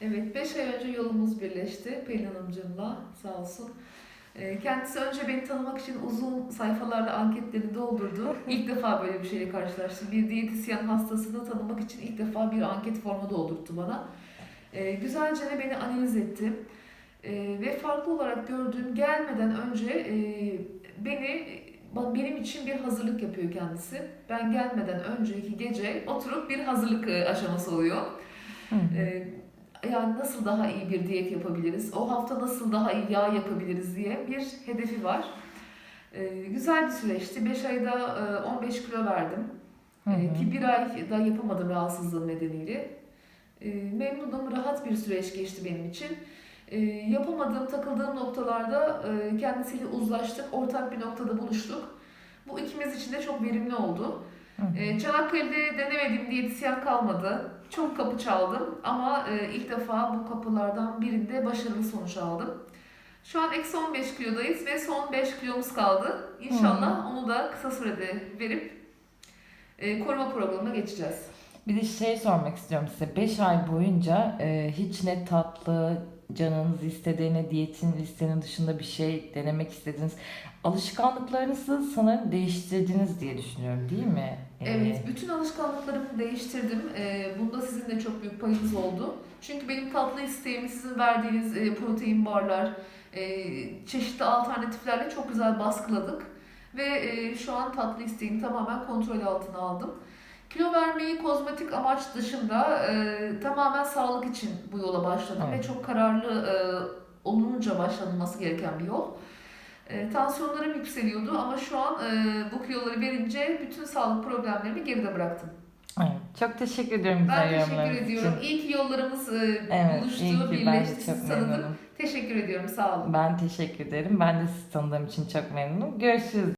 Evet, 5 ay önce yolumuz birleşti Pelin Hanımcığımla sağ olsun. Ee, Kendisi önce beni tanımak için uzun sayfalarla anketleri doldurdu. İlk defa böyle bir şeyle karşılaştım. Bir diyetisyen hastasını tanımak için ilk defa bir anket formu doldurttu bana. Ee, Güzelce de beni analiz etti. Ee, Ve farklı olarak gördüğüm gelmeden önce e, beni benim için bir hazırlık yapıyor kendisi. Ben gelmeden önceki gece oturup bir hazırlık e, aşaması oluyor. Hı yani nasıl daha iyi bir diyet yapabiliriz, o hafta nasıl daha iyi yağ yapabiliriz diye bir hedefi var. Ee, güzel bir süreçti. 5 ayda e, 15 kilo verdim. Hı hı. ki bir ay da yapamadım rahatsızlığım nedeniyle. Ee, memnunum, rahat bir süreç geçti benim için. Ee, yapamadığım, takıldığım noktalarda e, kendisiyle uzlaştık, ortak bir noktada buluştuk. Bu ikimiz için de çok verimli oldu. Hı hı. Ee, Çanakkale'de denemediğim diyetisyen kalmadı. Çok kapı çaldım ama e, ilk defa bu kapılardan birinde başarılı sonuç aldım. Şu an eksi 15 kilodayız ve son 5 kilomuz kaldı. İnşallah onu da kısa sürede verip e, koruma programına geçeceğiz. Bir de şey sormak istiyorum size. 5 ay boyunca e, hiç ne tatlı canınız istedi ne diyetin listenin dışında bir şey denemek istediniz. Alışkanlıklarınızı sanırım değiştirdiniz diye düşünüyorum değil mi? E, Evet, bütün alışkanlıklarımı değiştirdim. Ee, bunda sizin de çok büyük payınız oldu. Çünkü benim tatlı isteğimi sizin verdiğiniz e, protein barlar, e, çeşitli alternatiflerle çok güzel baskıladık. Ve e, şu an tatlı isteğimi tamamen kontrol altına aldım. Kilo vermeyi kozmetik amaç dışında e, tamamen sağlık için bu yola başladım Evet. ve çok kararlı e, olunca başlanılması gereken bir yol. E, tansiyonlarım yükseliyordu ama şu an e, bu kiloları verince bütün sağlık problemlerimi geride bıraktım. Evet, çok teşekkür ediyorum güzel Ben teşekkür ediyorum. için. İyi ki yollarımız e, Evet, buluştu, birleşti, sizi tanıdım. memnunum. Teşekkür ediyorum, sağ olun. Ben teşekkür ederim. Ben de sizi tanıdığım için çok memnunum. Görüşürüz.